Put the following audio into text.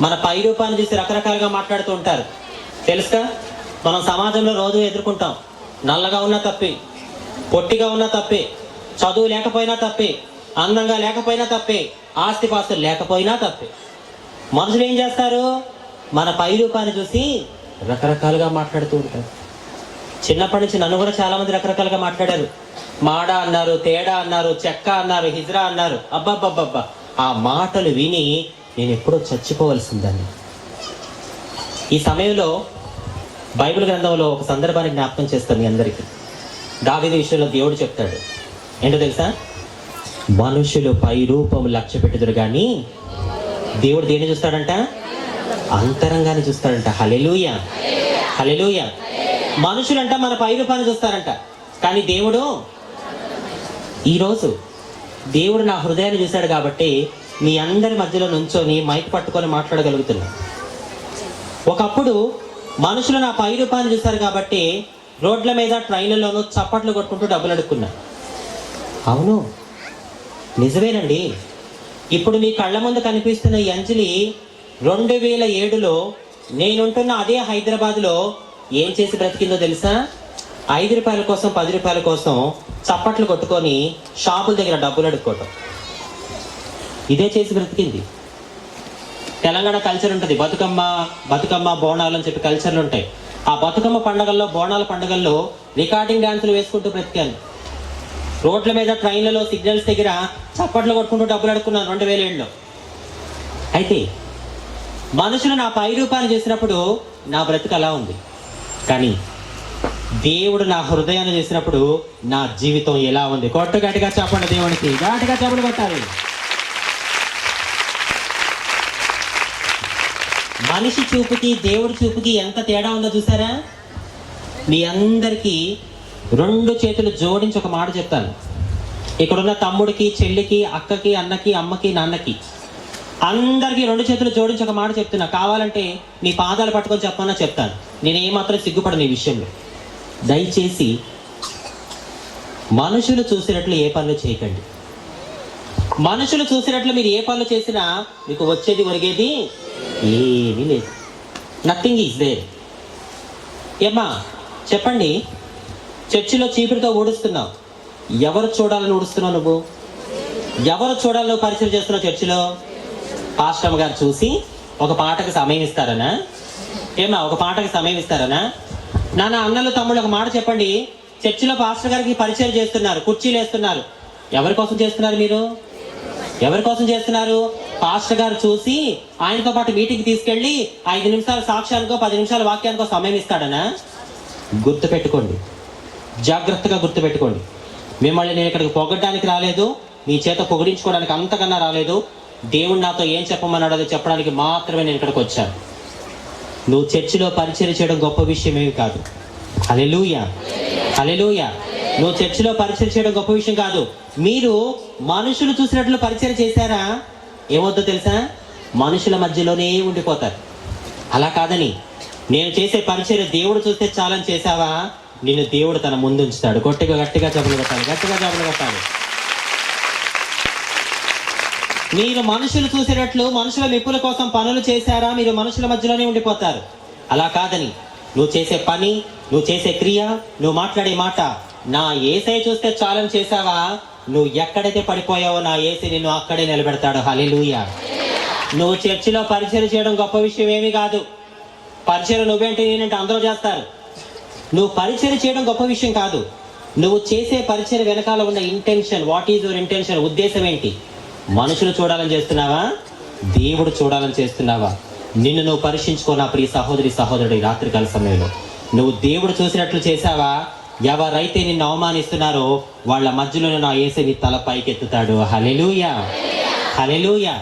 మన పై రూపాన్ని చూసి రకరకాలుగా మాట్లాడుతూ ఉంటారు. తెలుసుగా? మనం సమాజంలో రోజు ఎదుర్కొంటాం. నల్లగా ఉన్నా తప్పే పొట్టిగా ఉన్నా తప్పే చదువు లేకపోయినా తప్పే అందంగా లేకపోయినా తప్పే ఆస్తిపాస్తులు లేకపోయినా తప్పే. మనుషులు ఏం చేస్తారు? మన పై రూపాన్ని చూసి రకరకాలుగా మాట్లాడుతూ ఉంటారు. చిన్నప్పటి నుంచి నన్ను కూడా చాలామంది రకరకాలుగా మాట్లాడారు. మాడ అన్నారు తేడా అన్నారు చెక్క అన్నారు హిజ్రా అన్నారు. అబ్బబ్బబ్బబ్బా. ఆ మాటలు విని నేను ఎప్పుడో చచ్చిపోవలసిందని ఈ సమయంలో బైబిల్ గ్రంథంలో ఒక సందర్భాన్ని జ్ఞాపకం చేస్తాను మీ అందరికీ. దావిది విషయంలో దేవుడు చెప్తాడు. ఏంటో తెలుసా? మనుషులు పై రూపం లక్ష్య పెట్టుదురు కానీ దేవుడు దేన్ని చూస్తాడంట? అంతరంగాన్ని చూస్తాడంట. హలెలూయ హలెలూయ మనుషులంట మన పై రూపాన్ని చూస్తారంట. కానీ దేవుడు ఈరోజు దేవుడు నా హృదయాన్ని చూశాడు కాబట్టి మీ అందరి మధ్యలో నుంచొని మైక్ పట్టుకొని మాట్లాడగలుగుతున్నా. ఒకప్పుడు మనుషులు నా పై రూపాయలు చూశారు కాబట్టి రోడ్ల మీద ట్రైన్లలోనూ చప్పట్లు కొట్టుకుంటూ డబ్బులు అడుక్కున్నా. అవును నిజమేనండి. ఇప్పుడు మీ కళ్ళ ముందు కనిపిస్తున్న ఈ అంజలి రెండు వేల ఏడులో నేనుంటున్న అదే హైదరాబాద్లో ఏం చేసి బ్రతికిందో తెలుసా? ఐదు రూపాయల కోసం పది రూపాయల కోసం చప్పట్లు కొట్టుకొని షాపుల దగ్గర డబ్బులు అడుక్కోవటం. ఇదే చేసి బ్రతికింది. తెలంగాణ కల్చర్ ఉంటుంది. బతుకమ్మ బతుకమ్మ బోనాలు అని చెప్పి కల్చర్లు ఉంటాయి. ఆ బతుకమ్మ పండగల్లో బోనాల పండగల్లో రికార్డింగ్ డ్యాన్సులు వేసుకుంటూ బ్రతికాను. రోడ్ల మీద ట్రైన్లలో సిగ్నల్స్ దగ్గర చప్పట్లు కొట్టుకుంటూ డబ్బులు అడుక్కున్నాను రెండు వేల ఏళ్ళలో అయితే మనుషులు నా పై రూపాన్ని చేసినప్పుడు నా బ్రతుకు అలా ఉంది. కానీ దేవుడు నా హృదయాన్ని చేసినప్పుడు నా జీవితం ఎలా ఉంది? కొట్టు గట్టిగా చెప్పండి దేవునికి. గట్టిగా చెప్పండి కొట్టాలి. మనిషి చూపుకి దేవుడి చూపుకి ఎంత తేడా ఉందో చూసారా? మీ అందరికీ రెండు చేతులు జోడించి ఒక మాట చెప్తాను. ఇక్కడున్న తమ్ముడికి చెల్లికి అక్కకి అన్నకి అమ్మకి నాన్నకి అందరికీ రెండు చేతులు జోడించి ఒక మాట చెప్తున్నా. కావాలంటే మీ పాదాలు పట్టుకొని చెప్పమన్నా చెప్తాను. నేను ఏమాత్రం సిగ్గుపడను ఈ విషయంలో. దయచేసి మనుషులు చూసినట్లు ఏ పనులు చేయకండి. మనుషులు చూసినట్లు మీరు ఏ పనులు చేసినా మీకు వచ్చేది ఒరిగేది ఏమీ లేదు నథింగ్ ఈజ్ దేర్ ఏమ్మా చెప్పండి. చర్చిలో చీపురుతో ఊడుస్తున్నావు. ఎవరు చూడాలని ఊడుస్తున్నావు నువ్వు? ఎవరు చూడాలని నువ్వు పరిచయం చేస్తున్నావు చర్చిలో? పాశ్రమ గారు చూసి ఒక పాటకు సమయం ఇస్తారనా? ఏమా ఒక పాటకు సమయం ఇస్తారనా? నాన్న అన్నలు తమ్ముళ్ళు ఒక మాట చెప్పండి. చర్చిలో పాస్టర్ గారికి పరిచయం చేస్తున్నారు కుర్చీలు వేస్తున్నారు ఎవరి కోసం చేస్తున్నారు మీరు? ఎవరి కోసం చేస్తున్నారు? పాస్టర్ గారు చూసి ఆయనతో పాటు మీటింగ్ తీసుకెళ్ళి ఐదు నిమిషాల సాక్ష్యానికో పది నిమిషాల వాక్యానికో సమయం ఇస్తాడనా? గుర్తు పెట్టుకోండి జాగ్రత్తగా గుర్తు పెట్టుకోండి మిమ్మల్ని నేను ఇక్కడికి పొగడ్డానికి రాలేదు. మీ చేత పొగిడించుకోవడానికి అంతకన్నా రాలేదు. దేవుడు నాతో ఏం చెప్పమన్నాడో అది చెప్పడానికి మాత్రమే నేను ఇక్కడికి వచ్చాను. నువ్వు చర్చిలో పరిచయం చేయడం గొప్ప విషయం ఏమి కాదు. అలెలుయా అలెలుయా నువ్వు చర్చిలో పరిచయం చేయడం గొప్ప విషయం కాదు. మీరు మనుషులు చూసినట్లు పరిచయం చేశారా? ఏమవుతుందో తెలుసా? మనుషుల మధ్యలోనే ఉండిపోతారు. అలా కాదని నేను చేసే పరిచయం దేవుడు చూస్తే చాలని చేశావా? నిన్ను దేవుడు తన ముందు ఉంచుతాడు. గట్టిగా గట్టిగా జబ్బులు కొట్టాలి. గట్టిగా జబ్బులు కొట్టాలి. మీరు మనుషులు చూసేటట్లు మనుషుల మెప్పుల కోసం పనులు చేశారా? మీరు మనుషుల మధ్యలోనే ఉండిపోతారు. అలా కాదని నువ్వు చేసే పని నువ్వు చేసే క్రియ నువ్వు మాట్లాడే మాట నా ఏసై చూస్తే చాలని చేశావా? నువ్వు ఎక్కడైతే పడిపోయావో నా ఏసీ నిన్ను అక్కడే నిలబెడతాడు. హలిలుయ నువ్వు చర్చిలో పరిచయం చేయడం గొప్ప విషయం ఏమీ కాదు. పరిచయం నువ్వేంటి? నేనంటే? అందరూ చేస్తారు. నువ్వు పరిచయం చేయడం గొప్ప విషయం కాదు. నువ్వు చేసే పరిచయం వెనకాల ఉన్న intention what is your intention ఉద్దేశం ఏంటి? మనుషులు చూడాలని చేస్తున్నావా? దేవుడు చూడాలని చేస్తున్నావా? నిన్ను నువ్వు పరీక్షించుకో నా ప్రియ సహోదరి సహోదరుడు రాత్రికాల సమయంలో. నువ్వు దేవుడు చూసినట్లు చేశావా? ఎవరైతే నిన్ను అవమానిస్తున్నారో వాళ్ళ మధ్యలో నా ఏసే నీ తల పైకెత్తుతాడు. Hallelujah hallelujah